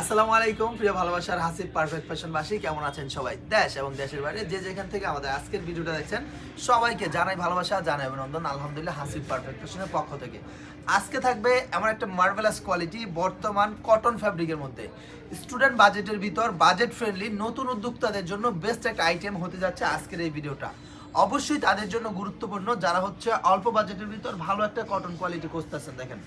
আসসালামু আলাইকুম, প্রিয় ভালোবাসার হাসিব পারফেক্ট ফ্যাশনবাসী কেমন আছেন সবাই? দেশ এবং দেশের বাইরে যে যেখান থেকে আমাদের আজকের ভিডিওটা দেখছেন, সবাইকে জানাই ভালোবাসা, জানাই অভিনন্দন, আলহামদুলিল্লাহ হাসিব পারফেক্ট ফ্যাশনের পক্ষ থেকে। আজকে থাকবে এমন একটা মার্ভেলাস কোয়ালিটি বর্তমান কটন ফ্যাব্রিকের মধ্যে। স্টুডেন্ট বাজেটের ভিতর বাজেট ফ্রেন্ডলি নতুন উদ্যোক্তাদের জন্য বেস্ট একটা আইটেম হতে যাচ্ছে আজকের এই ভিডিওটা। অবশ্যই তাদের জন্য গুরুত্বপূর্ণ যারা হচ্ছে অল্প বাজেটের ভিতর ভালো একটা কটন কোয়ালিটি খুঁজতেছেন, দেখেন।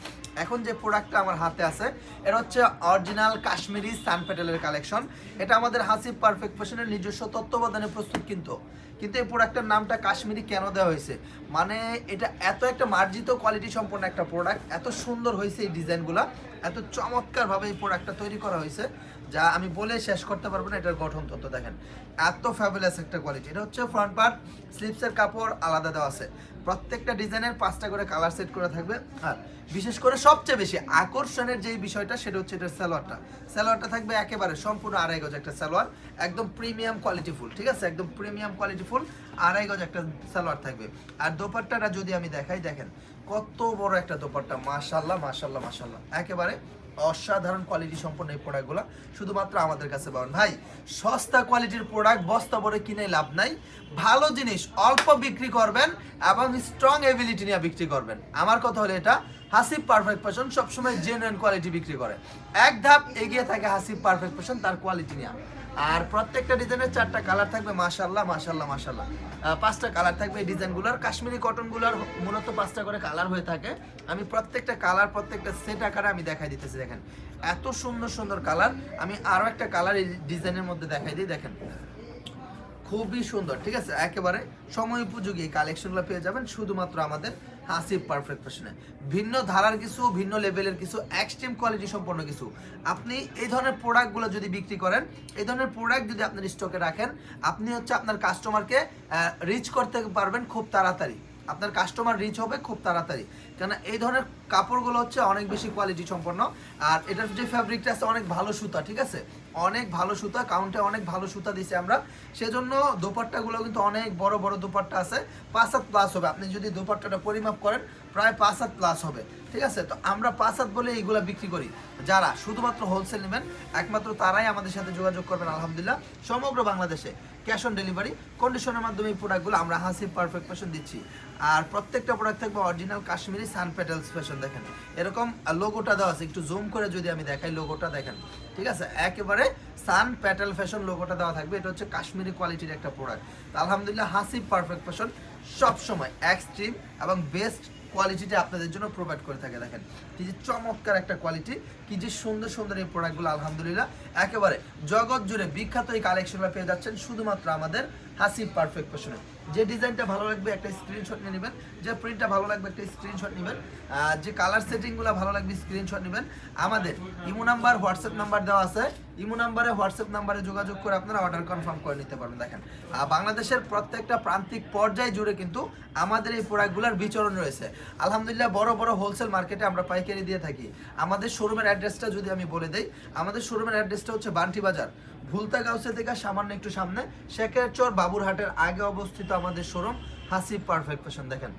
এখন যে প্রোডাক্টটা আমার হাতে আছে, এটা হচ্ছে অরিজিনাল কাশ্মীরি সান প্যাটেলের কালেকশন এটা আমাদের হাসিব পারফেক্ট ফ্যাশনের নিজস্ব তত্ত্বাবধানে প্রস্তুত কিন্তু। কিন্তু এই প্রোডাক্টের নামটা কাশ্মীরি কেন দেওয়া হয়েছে? মানে এটা এত একটা মার্জিত কোয়ালিটি সম্পন্ন একটা প্রোডাক্ট এত সুন্দর হয়েছে এই ডিজাইনগুলো এত চমৎকারভাবে এই প্রোডাক্টটা তৈরি করা হয়েছে। যা আমি বলে শেষ করতে পারব না, এটার গঠন তত্ত্ব দেখেন। এত ফ্যাবুলাস একটা কোয়ালিটি এটা হচ্ছে ফ্রন্ট পার্ট স্লিপসের কাপড় আলাদা দেওয়া আছে। প্রত্যেকটা ডিজাইনের পাঁচটা করে কালার সেট করে থাকবে। আর বিশেষ করে সবচেয়ে বেশি আকর্ষণের যে বিষয়টা, সেটা হচ্ছে এটার সালোয়ারটা। সালোয়ারটা থাকবে একেবারে সম্পূর্ণ আড়াই গজ একটা সালোয়ার, একদম প্রিমিয়াম কোয়ালিটি ফুল ঠিক আছে? একদম প্রিমিয়াম কোয়ালিটি ফুল আড়াই গজ একটা সালোয়ার থাকবে। আর দোপাট্টাটা যদি আমি দেখাই, দেখেন কত বড় একটা দোপাট্টা মাশাল্লাহ মাশাল্লাহ মাশাল্লাহ একেবারে অসাধারণ কোয়ালিটি সম্পন্ন এই প্রোডাক্টগুলো শুধুমাত্র আমাদের কাছে পাবেন। ভাই, সস্তা কোয়ালিটির প্রোডাক্ট বস্তা ভরে কিনে লাভ নাই। ভালো জিনিস, অল্প বিক্রি করবেন এবং স্ট্রং এবিলিটি নিয়ে বিক্রি করবেন। আমার কথা হলো এটা, হাসিব পারফেক্ট ফ্যাশন সবসময় জেনুইন কোয়ালিটি বিক্রি করে। এক ধাপ এগিয়ে থাকে হাসিব পারফেক্ট ফ্যাশন তার কোয়ালিটি নিয়ে। আর প্রত্যেকটা ডিজাইনের চারটা কালার থাকবে মাশাল্লাহ মাশাল্লাহ মাশাল্লাহ পাঁচটা কালার থাকবে এই ডিজাইনগুলোর। কাশ্মীরি কটনগুলোর মূলত পাঁচটা করে কালার হয়ে থাকে। আমি প্রত্যেকটা কালার প্রত্যেকটা সেট আকারে আমি দেখাই দিতেছি, দেখেন। এত সুন্দর সুন্দর কালার আমি আরও একটা কালার এই ডিজাইনের মধ্যে দেখাই দিই, দেখেন। খুবই সুন্দর, ঠিক আছে? একেবারে সময় উপযোগী কালেকশনগুলো পেয়ে যাবেন শুধুমাত্র আমাদের হাসিব পারফেক্ট ফ্যাশনে ভিন্ন ধারার কিছু, ভিন্ন লেভেলের কিছু এক্সট্রিম কোয়ালিটি সম্পন্ন কিছু। আপনি এই ধরনের প্রোডাক্টগুলো যদি বিক্রি করেন, এই ধরনের প্রোডাক্ট যদি আপনার স্টকে রাখেন, আপনি হচ্ছে আপনার কাস্টমারকে রিচ করতে পারবেন খুব তাড়াতাড়ি। আপনার কাস্টমার রিচ হবে খুব তাড়াতাড়ি। কেন এই ধরনের কাপড়গুলো হচ্ছে অনেক বেশি কোয়ালিটি সম্পন্ন। আর এটার যে ফ্যাব্রিকটা আছে, অনেক ভালো সুতা, ঠিক আছে? অনেক ভালো সুতা কাউন্টে অনেক ভালো সুতা দিছি আমরা। সেজন্য দোপাট্টাগুলো কিন্তু অনেক বড় বড় দোপাট্টা আছে। পাঁচ হাত প্লাস হবে। আপনি যদি দোপাট্টাটা পরিমাপ করেন, প্রায় পাঁচ হাত প্লাস হবে। ঠিক আছে? তো আমরা পাঁচ হাত বলে এইগুলা বিক্রি করি। যারা শুধুমাত্র হোলসেল নেবেন, একমাত্র তারাই আমাদের সাথে যোগাযোগ করবেন, আলহামদুলিল্লাহ। সমগ্র বাংলাদেশে ক্যাশ অন ডেলিভারি কন্ডিশনের মাধ্যমে এই প্রোডাক্টগুলো আমরা হাসি পারফেক্ট ফ্যাশন দিচ্ছি। আর প্রত্যেকটা প্রোডাক্ট থাকবে original Kashmiri sun petals fashion দেখেন। এরকম লোগোটা দেওয়া আছে। একটু জুম করে যদি আমি দেখাই লোগোটা দেখেন। ঠিক আছে? একেবারে সান প্যাটেল ফ্যাশন লোগোটা দেওয়া থাকবে। এটা হচ্ছে কাশ্মীরি কোয়ালিটির একটা প্রোডাক্ট আলহামদুলিল্লাহ হাসিব পারফেক্ট ফ্যাশন সবসময় এক্সট্রিম এবং বেস্ট কোয়ালিটিটা আপনাদের জন্য প্রোভাইড করে থাকে, দেখেন। কি যে চমৎকার একটা কোয়ালিটি কি যে সুন্দর সুন্দর এই প্রোডাক্টগুলো আলহামদুলিল্লাহ। একেবারে জগৎ জুড়ে বিখ্যাত এই কালেকশনগুলো পেয়ে যাচ্ছেন শুধুমাত্র আমাদের হাসিব পারফেক্ট ফ্যাশনে যে ডিজাইনটা ভালো লাগবে, একটা স্ক্রিনশট নিয়ে নেবেন। যে প্রিন্টটা ভালো লাগবে, একটা স্ক্রিনশট নেবেন। যে কালার সেটিংগুলো ভালো লাগবে স্ক্রিনশট নেবেন। আমাদের ইমো নাম্বার হোয়াটসঅ্যাপ নাম্বার দেওয়া আছে। ইমো নাম্বারে, হোয়াটসঅ্যাপ নাম্বারে যোগাযোগ করে আপনারা অর্ডার কনফার্ম করে নিতে পারবেন। দেখেন বাংলাদেশের প্রত্যেকটা প্রান্তিক পর্যায় জুড়ে কিন্তু আমাদের এই প্রোডাক্টগুলোর বিচরণ রয়েছে। আলহামদুলিল্লাহ, বড় বড় হোলসেল মার্কেটে আমরা পাইকারি দিয়ে থাকি। আমাদের শোরুমের অ্যাড্রেসটা যদি আমি বলে দেই, আমাদের শোরুমের অ্যাড্রেসটা হচ্ছে বান্টি বাজার। ভুলতা গাউসে থেকে সামান্য একটু সামনে শেখের চর বাবুরহাটের আগে অবস্থিত আমাদের শোরুম হাসিব পারফেক্ট ফ্যাশন দেখেন।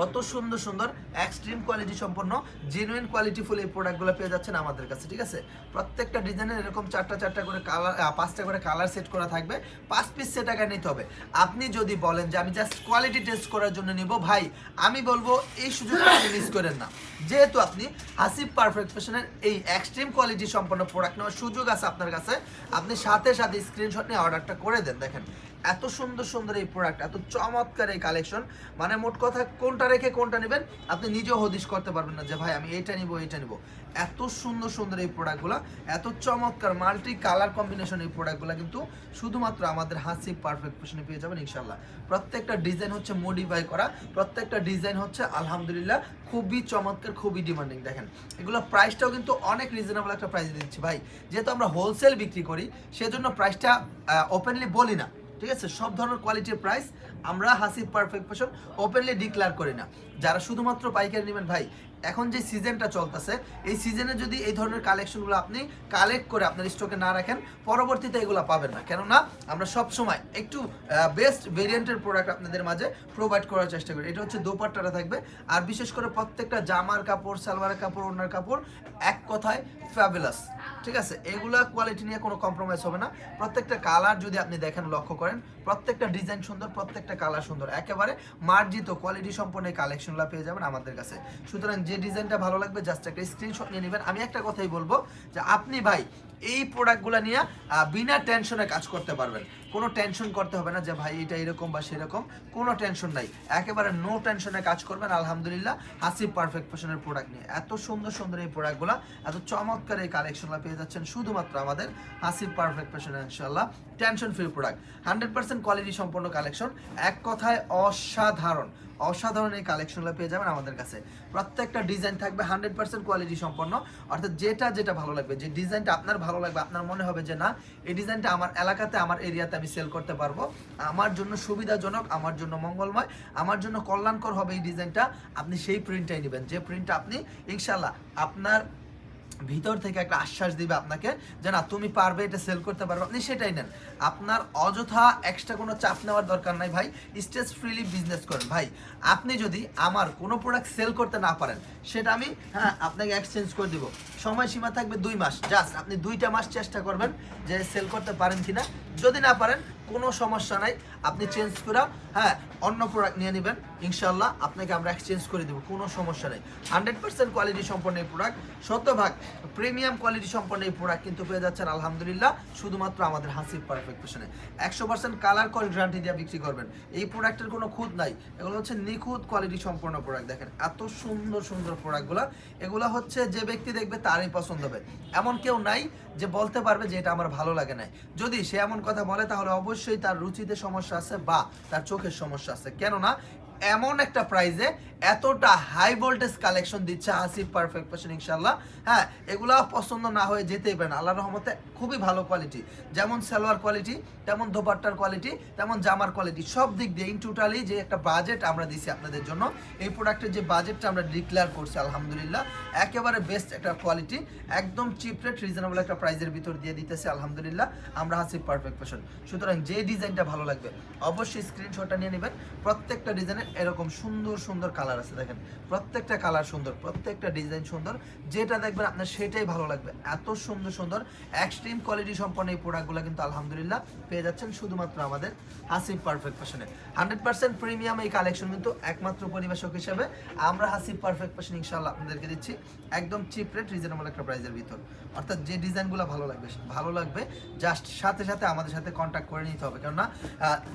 কত সুন্দর সুন্দর এক্সট্রিম কোয়ালিটি সম্পন্ন জেনুইন কোয়ালিটি ফুল এই প্রোডাক্টগুলো পেয়ে যাচ্ছেন আমাদের কাছে, ঠিক আছে? প্রত্যেকটা ডিজাইনের এরকম চারটা চারটা করে কালার পাঁচটা করে কালার সেট করা থাকবে। পাঁচ পিস সেট টাকা নিতে হবে। আপনি যদি বলেন যে আমি জাস্ট কোয়ালিটি টেস্ট করার জন্য নিব, ভাই, আমি বলব এই সুযোগটা আপনি মিস করেন না। যেহেতু আপনি হাসিব পারফেক্ট ফ্যাশনের এই এক্সট্রিম কোয়ালিটি সম্পন্ন প্রোডাক্ট নেওয়ার সুযোগ আছে আপনার কাছে, আপনি সাথে সাথে স্ক্রিনশট নিয়ে অর্ডারটা করে দেন, দেখেন। এত সুন্দর সুন্দর এই প্রোডাক্ট এত চমৎকার এই কালেকশন মানে মোট কথা কোনটা রেখে কোনটা নেবেন, আপনি নিজেও হদিশ করতে পারবেন না যে, ভাই, আমি এইটা নিব এইটা নিব। এত সুন্দর সুন্দর এই প্রোডাক্টগুলো এত চমৎকার মাল্টি কালার কম্বিনেশন এই প্রোডাক্টগুলো কিন্তু শুধুমাত্র আমাদের হাসি পারফেক্ট ফ্যাশনে পেয়ে যাবেন ইনশাল্লাহ প্রত্যেকটা ডিজাইন হচ্ছে মডিফাই করা, প্রত্যেকটা ডিজাইন হচ্ছে আলহামদুলিল্লাহ খুবই চমৎকার, খুবই ডিমান্ডিং দেখেন, এগুলো প্রাইসটাও কিন্তু অনেক রিজনেবল একটা প্রাইস দিচ্ছি। ভাই, যেহেতু আমরা হোলসেল বিক্রি করি, সেজন্য প্রাইসটা ওপেনলি বলি না। ঠিক আছে? সব ধরনের কোয়ালিটির প্রাইস আমরা Hasib perfect fashion openly declare করি না। যারা শুধুমাত্র পাইকারি নেবেন, ভাই, এখন যে সিজনটা চলতেছে, এই সিজনে যদি এই ধরনের কালেকশনগুলো আপনি কালেক্ট করে আপনার স্টকে না রাখেন, পরবর্তীতে এগুলো পাবেন না। কেননা, আমরা সব সময় একটু বেস্ট ভেরিয়েন্টের প্রোডাক্ট আপনাদের মাঝে প্রোভাইড করার চেষ্টা করি। এটা হচ্ছে দোপাট্টাটা থাকবে। আর বিশেষ করে প্রত্যেকটা জামার কাপড়, সালোয়ারের কাপড় ওনার কাপড়, এক কথায় ফ্যাবুলাস ঠিক আছে? এগুলা কোয়ালিটি নিয়ে কোনো কম্প্রোমাইজ হবে না। প্রত্যেকটা কালার যদি আপনি দেখেন, লক্ষ্য করেন, প্রত্যেকটা ডিজাইন সুন্দর, প্রত্যেকটা কালার সুন্দর। একেবারে মার্জিত কোয়ালিটি সম্পন্ন কালেকশন কালেকশনগুলো পেয়ে যাবেন আমাদের কাছে। সুতরাং যে ডিজাইনটা ভালো লাগবে জাস্ট একটা স্ক্রিনশট নিয়ে নেবেন। আমি একটা কথাই বলব যে আপনি ভাই এই প্রোডাক্টগুলো নিয়ে বিনা টেনশনে কাজ করতে পারবেন। কোনো টেনশন করতে হবে না যে, ভাই, এটা এরকম বা সেরকম। কোনো টেনশন নাই। একেবারে নো টেনশনে কাজ করবেন, আলহামদুলিল্লাহ। হাসিব পারফেক্ট ফ্যাশনের প্রোডাক্ট নিয়ে। এত সুন্দর সুন্দর এই প্রোডাক্টগুলো এত চমৎকার এই কালেকশনগুলো পেয়ে যাচ্ছেন শুধুমাত্র আমাদের হাসিব পারফেক্ট ফ্যাশনে ইনশাল্লাহ tension free product hundred percent quality সম্পন্ন কালেকশন এক কথায় অসাধারণ। অসাধারণ এই কালেকশনগুলো পেয়ে যাবেন আমাদের কাছে। প্রত্যেকটা ডিজাইন থাকবে হান্ড্রেড পার্সেন্ট কোয়ালিটি সম্পন্ন। অর্থাৎ যেটা যেটা ভালো লাগবে, যে ডিজাইনটা আপনার ভালো লাগবে, আপনার মনে হবে যে না, এই ডিজাইনটা আমার এলাকাতে, আমার এরিয়াতে আমি সেল করতে পারব। আমার জন্য সুবিধাজনক, আমার জন্য মঙ্গলময়, আমার জন্য কল্যাণকর হবে এই ডিজাইনটা আপনি সেই প্রিন্টটাই নেবেন। যে প্রিন্টটা আপনি ইনশাল্লাহ আপনার ভিতর থেকে একটা আশ্বাস দিবে আপনাকে যে না, তুমি পারবে এটা সেল করতে পারবে। আপনি সেটাই নেন। আপনার অযথা এক্সট্রা কোনো চাপ নেওয়ার দরকার নাই ভাই। স্ট্রেস ফ্রিলি বিজনেস করেন। ভাই, আপনি যদি আমার কোনো প্রোডাক্ট সেল করতে না পারেন, সেটা আমি হ্যাঁ আপনাকে এক্সচেঞ্জ করে দিব। সময়সীমা থাকবে দুই মাস। জাস্ট আপনি দুইটা মাস চেষ্টা করবেন যে সেল করতে পারেন কিনা। যদি না পারেন, কোনো সমস্যা নাই। আপনি চেঞ্জ করে হ্যাঁ অন্য প্রোডাক্ট নিয়ে নেবেন। ইনশাল্লাহ আপনাকে আমরা এক্সচেঞ্জ করে দেবো, কোনো সমস্যা নেই। হান্ড্রেড পার্সেন্ট কোয়ালিটি সম্পন্ন এই প্রোডাক্ট শতভাগ প্রিমিয়াম কোয়ালিটি সম্পন্ন এই প্রোডাক্ট কিন্তু পেয়ে যাচ্ছেন, আলহামদুলিল্লাহ, শুধুমাত্র আমাদের হাসির পারফেক্ট পেশনে একশো পার্সেন্ট কালার কল গ্যারান্টি দিয়ে বিক্রি করবেন। এই প্রোডাক্টের কোনো খুঁত নাই। এগুলো হচ্ছে নিখুঁত কোয়ালিটি সম্পন্ন প্রোডাক্ট দেখেন, এত সুন্দর সুন্দর প্রোডাক্টগুলো এগুলো হচ্ছে যে ব্যক্তি দেখবে তারই পছন্দ হবে। এমন কেউ নাই যে বলতে পারবে যে এটা আমার ভালো লাগে না যদি সে এমন কথা বলে, তাহলে অবশ্যই তার রুচিতে সমস্যা আছে বা তার চোখের সমস্যা আছে। কেননা এমন একটা প্রাইজে এতটা হাই ভোল্টেজ কালেকশন দিচ্ছে আসিফ পারফেক্ট ফ্যাশন ইনশাল্লাহ হ্যাঁ এগুলা পছন্দ না হয়ে যেতেই পারেন। আল্লাহ রহমতে খুবই ভালো কোয়ালিটি যেমন সালোয়ার কোয়ালিটি তেমন দোপাট্টার কোয়ালিটি তেমন জামার কোয়ালিটি সব দিক দিয়ে ইন টোটালি যে একটা বাজেট আমরা দিছি আপনাদের জন্য, এই প্রোডাক্টের যে বাজেটটা আমরা ডিক্লেয়ার করছি, আলহামদুলিল্লাহ, একেবারে বেস্ট একটা কোয়ালিটি একদম চিপ রেট রিজনেবল একটা প্রাইজের ভিতর দিয়ে দিতেছে, আলহামদুলিল্লাহ, আমরা হাসিফ পারফেক্ট ফ্যাশন সুতরাং যে ডিজাইনটা ভালো লাগবে, অবশ্যই স্ক্রিনশটটা নিয়ে নেবেন। প্রত্যেকটা ডিজাইনের এরকম সুন্দর সুন্দর কালার আছে, দেখেন। প্রত্যেকটা কালার সুন্দর, প্রত্যেকটা ডিজাইন সুন্দর। যেটা দেখবেন আপনার সেটাই ভালো লাগবে। এত সুন্দর সুন্দর এক্সট্রিম কোয়ালিটি সম্পন্ন এই প্রোডাক্টগুলো কিন্তু আলহামদুলিল্লাহ পেয়ে যাচ্ছেন শুধুমাত্র আমাদের হাসিফ পারফেক্ট ফ্যাশনে হান্ড্রেড পার্সেন্ট প্রিমিয়াম এই কালেকশন কিন্তু একমাত্র পরিবেশক হিসেবে আমরা হাসিফ পারফেক্ট ফ্যাশন ইনশাল্লাহ আপনাদেরকে দিচ্ছি। একদম চিপ রেট রিজনেবল একটা প্রাইজের ভিতর। অর্থাৎ যে ডিজাইনগুলো ভালো লাগবে ভালো লাগবে জাস্ট সাথে সাথে আমাদের সাথে কন্ট্যাক্ট করে নিতে হবে। কেননা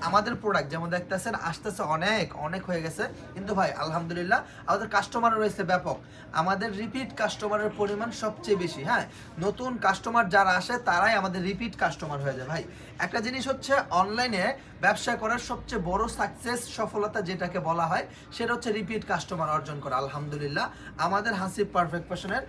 আমাদের প্রোডাক্ট যেমন দেখতেছেন, আসতেছে অনেক অনেক হয়ে গেছে। কিন্তু ভাই, আলহামদুলিল্লাহ, আমাদের কাস্টমার রয়েছে ব্যাপক। আমাদের রিপিট কাস্টমারের পরিমাণ সবচেয়ে বেশি হ্যাঁ? নতুন কাস্টমার যারা আসে, তারাই আমাদের রিপিট কাস্টমার হয়ে যায়, ভাই। একটা জিনিস হচ্ছে অনলাইনে ব্যবসা করার সবচেয়ে বড় সাকসেস সফলতা যেটাকে বলা হয়, সেটা হচ্ছে রিপিট কাস্টমার অর্জন করা। আলহামদুলিল্লাহ, আমাদের হাসিব পারফেক্ট ফ্যাশনের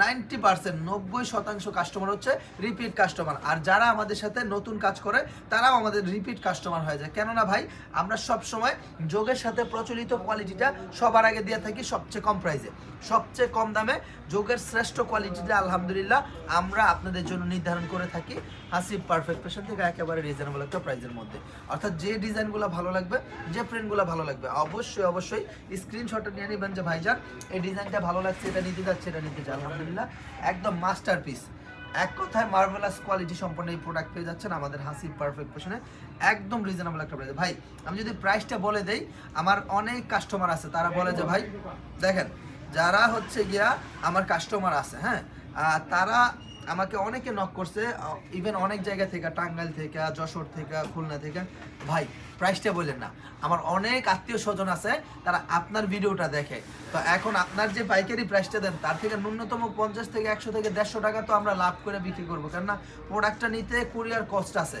নাইনটি পার্সেন্ট নব্বই শতাংশ কাস্টমার হচ্ছে রিপিট কাস্টমার আর যারা আমাদের সাথে নতুন কাজ করে, তারাও আমাদের রিপিট কাস্টমার হয়ে যায়। কেননা ভাই, আমরা সব সময় যোগের সাথে প্রচলিত কোয়ালিটিটা সবার আগে দিয়ে থাকি সবচেয়ে কম প্রাইসে সবচেয়ে কম দামে যোগের শ্রেষ্ঠ কোয়ালিটিটা আলহামদুলিল্লাহ, আমরা আপনাদের জন্য নির্ধারণ করে থাকি। হাসিব পারফেক্ট ফ্যাশন থেকে একেবারে রিজনেবল একটা প্রাইজের মধ্যে। অর্থাৎ যে ডিজাইনগুলো ভালো লাগবে, যে প্রিন্টগুলো ভালো লাগবে, অবশ্যই অবশ্যই স্ক্রিনশটটা নিয়ে নেবেন যে ভাইজান, এই ডিজাইনটা ভালো লাগছে, এটা নিতে যাচ্ছে, এটা নিতে চাই আলহামদুলিল্লাহ, একদম মাস্টার পিস এক কথায় মার্ভেলাস কোয়ালিটি সম্পন্ন এই প্রোডাক্ট পেয়ে যাচ্ছেন আমাদের হাসিব পারফেক্ট পেশনে একদম রিজনেবল একটা প্রাইস ভাই, আমি যদি প্রাইসটা বলে দেই, আমার অনেক কাস্টমার আছে, তারা বলে যে, ভাই, দেখেন, যারা হচ্ছে গিয়া আমার কাস্টমার আছে হ্যাঁ তারা আমাকে অনেকে নক করছে ইভেন অনেক জায়গা থেকে, টাঙ্গাইল থেকে, যশোর থেকে, খুলনা থেকে। ভাই প্রাইসটা বলেন না। আমার অনেক আত্মীয় স্বজন আছে, তারা আপনার ভিডিওটা দেখে। তো এখন আপনার যে পাইকারি প্রাইসটা দেন, তার থেকে ন্যূনতম পঞ্চাশ থেকে একশো থেকে দেড়শো টাকা তো আমরা লাভ করে বিক্রি করব। কেননা প্রোডাক্টটা নিতে কুরিয়ার কস্ট আছে।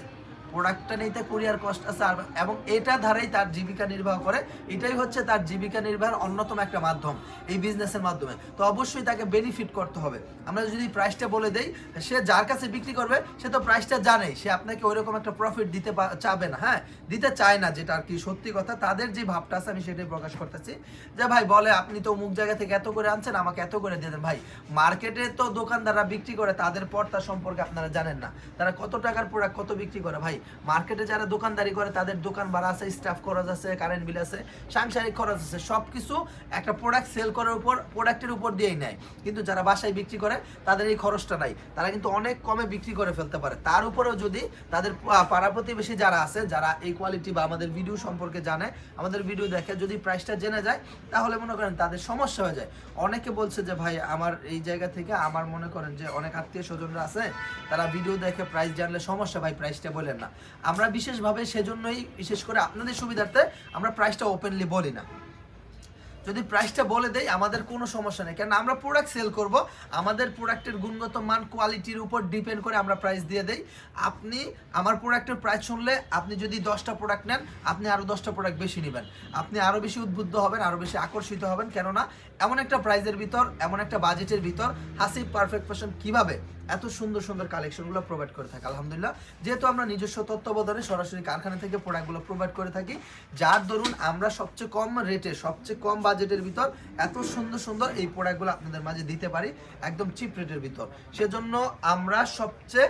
প্রোডাক্টটা নিতে কুরিয়ার কস্ট আছে আর এবং এটা ধারাই তার জীবিকা নির্বাহ করে। এটাই হচ্ছে তার জীবিকা নির্বাহের অন্যতম একটা মাধ্যম এই বিজনেসের মাধ্যমে। তো অবশ্যই তাকে বেনিফিট করতে হবে। আমরা যদি প্রাইসটা বলে দেই, সে যার কাছে বিক্রি করবে, সে তো প্রাইসটা জানে সে আপনাকে ওইরকম একটা প্রফিট দিতে চাবে না হ্যাঁ? দিতে চায় না যেটা আর কি সত্যি কথা। তাদের যে ভাবটা আছে, আমি সেটাই প্রকাশ করতেছি। যে ভাই, বলে আপনি তো অমুক জায়গা থেকে এত করে আনছেন, আমাকে এত করে দিয়ে দেন। ভাই মার্কেটে তো দোকানদাররা বিক্রি করে, তাদের পর্তা সম্পর্কে আপনারা জানেন না। তারা কত টাকার প্রোডাক্ট কত বিক্রি করে? ভাই মার্কেটে যারা দোকানদারি করে, তাদের দোকান ভাড়া আছে স্টাফ খরচ আছে কারেন্ট বিল আছে, সাংসারিক খরচ আছে সব কিছু একটা প্রোডাক্ট সেল করার উপর প্রোডাক্টের উপর দিয়েই নেয়। কিন্তু যারা বাসায় বিক্রি করে, তাদের এই খরচটা নাই। তারা কিন্তু অনেক কমে বিক্রি করে ফেলতে পারে। তার উপরেও যদি তাদের পাড়া প্রতিবেশী যারা আছে, যারা এই কোয়ালিটি বা আমাদের ভিডিও সম্পর্কে জানে, আমাদের ভিডিও দেখে যদি প্রাইসটা জেনে যায়, তাহলে মনে করেন তাদের সমস্যা হয়ে যায়। অনেকে বলছে যে, ভাই, আমার এই জায়গা থেকে আমার মনে করেন যে, অনেক আত্মীয় স্বজনরা আছে, তারা ভিডিও দেখে প্রাইস জানলে সমস্যা, ভাই প্রাইসটা বলেন না। আমরা বিশেষভাবে সেজন্যই, বিশেষ করে আপনাদের সুবিধার্থে, আমরা প্রাইসটা ওপেনলি বলি না। যদি প্রাইসটা বলে দেয় আমাদের কোনো সমস্যা নেই। কারণ আমরা প্রোডাক্ট সেল করব, আমাদের প্রোডাক্টের গুণগত মান কোয়ালিটির উপর ডিপেন্ড করে আমরা প্রাইস দিয়ে দেই। আপনি, আমার প্রোডাক্টের প্রাইস শুনলে আপনি যদি দশটা প্রোডাক্ট নেন, আপনি আরও দশটা প্রোডাক্ট বেশি নেবেন। আপনি আরও বেশি উদ্বুদ্ধ হবেন আরও বেশি আকর্ষিত হবেন। কেননা, এমন একটা প্রাইজের ভিতর, এমন একটা বাজেটের ভিতর হাসিব পারফেক্ট ফ্যাশন কীভাবে? এত সুন্দর সুন্দর কালেকশনগুলো প্রোভাইড করে থাকে, আলহামদুলিল্লাহ। যেহেতু আমরা নিজস্ব তত্ত্বাবধানে সরাসরি কারখানা থেকে প্রোডাক্টগুলো প্রোভাইড করে থাকি, যার দরুন আমরা সবচেয়ে কম রেটে সবচেয়ে কম বাজেটের ভিতর এত সুন্দর সুন্দর এই প্রোডাক্টগুলো আপনাদের মাঝে দিতে পারি, একদম চিপ রেটের ভিতর। সেজন্য আমরা সবচেয়ে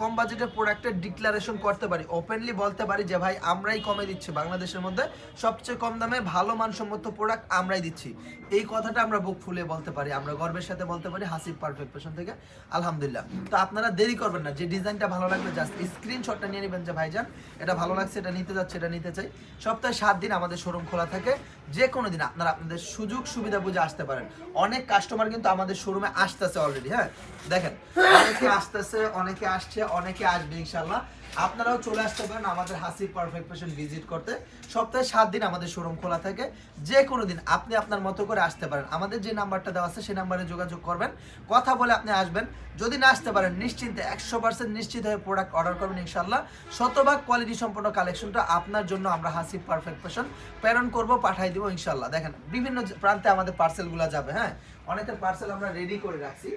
কম বাজেটের প্রোডাক্টের ডিক্লারেশন করতে পারি ওপেনলি বলতে পারি যে, ভাই, আমরাই কমে দিচ্ছি বাংলাদেশের মধ্যে। সবচেয়ে কম দামে ভালো মানসম্মত প্রোডাক্ট আমরাই দিচ্ছি। এই কথাটা আমরা বুক ফুলে বলতে পারি, আমরা গর্বের সাথে বলতে পারি, হাসিব পারফেক্ট ফ্যাশন থেকে। আলহামদুলিল্লাহ। তো আপনারা দেরি করবেন না, যে ডিজাইনটা ভালো লাগবে জাস্ট স্ক্রিনশটটা নিয়ে নেবেন যে ভাইজান। এটা ভালো লাগছে, এটা নিতে যাচ্ছে, এটা নিতে চাই। সপ্তাহে সাত দিন আমাদের শোরুম খোলা থাকে। যে কোনো দিন আপনারা আপনাদের সুযোগ সুবিধা বুঝে আসতে পারেন। অনেক কাস্টমার কিন্তু আমাদের শোরুমে আসতেছে অলরেডি হ্যাঁ? দেখেন, অনেকে আসতেছে, অনেকে আসছে, অনেকে আসবে ইনশাল্লাহ আপনারাও চলে আসতে পারেন আমাদের হাসি পারফেক্ট ফ্যাশন ভিজিট করতে। সপ্তাহে সাত দিন আমাদের শোরুম খোলা থাকে। যে কোনো দিন আপনি আপনার মতো করে আসতে পারেন। আমাদের যে নাম্বারটা দেওয়া আছে সেই নাম্বারে যোগাযোগ করবেন। কথা বলে আপনি আসবেন। যদি না আসতে পারেন, নিশ্চিন্তে একশো পার্সেন্ট নিশ্চিত হয়ে প্রোডাক্ট অর্ডার করবেন ইনশাল্লাহ শতভাগ কোয়ালিটি সম্পন্ন কালেকশনটা আপনার জন্য আমরা হাসি পারফেক্ট ফ্যাশন প্রেরণ করব পাঠাই দিব ইনশাল্লাহ দেখেন, বিভিন্ন প্রান্তে আমাদের পার্সেলগুলো যাবে হ্যাঁ? অনেকের পার্সেল আমরা রেডি করে রাখছি।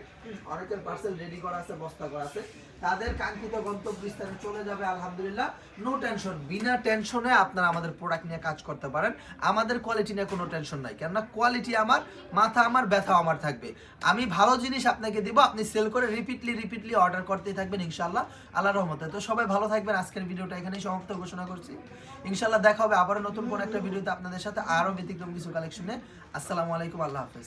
অনেকের পার্সেল রেডি করা আছে বস্তা করা আছে। তাদের কাঙ্ক্ষিত গন্তব্য স্থানে চলে যাবে আলহামদুলিল্লাহ। নো টেনশন বিনা টেনশনে আপনারা আমাদের প্রোডাক্ট নিয়ে কাজ করতে পারেন। আমাদের কোয়ালিটি নিয়ে কোনো টেনশন নাই কেননা কোয়ালিটি আমার মাথা আমার ব্যথা আমার থাকবে। আমি ভালো জিনিস আপনাকে দিব আপনি সেল করে রিপিটলি রিপিটলি অর্ডার করতেই থাকবেন ইনশাল্লাহ আল্লাহ রহমতে। তো সবাই ভালো থাকবেন আজকের ভিডিওটা এখানেই সমাপ্ত ঘোষণা করছি। ইনশাল্লাহ দেখা হবে আবারও নতুন কোন একটা ভিডিওতে আপনাদের সাথে আরও ব্যতিক্রম কিছু কালেকশনে আসসালামু আলাইকুম আল্লাহ হাফেজ।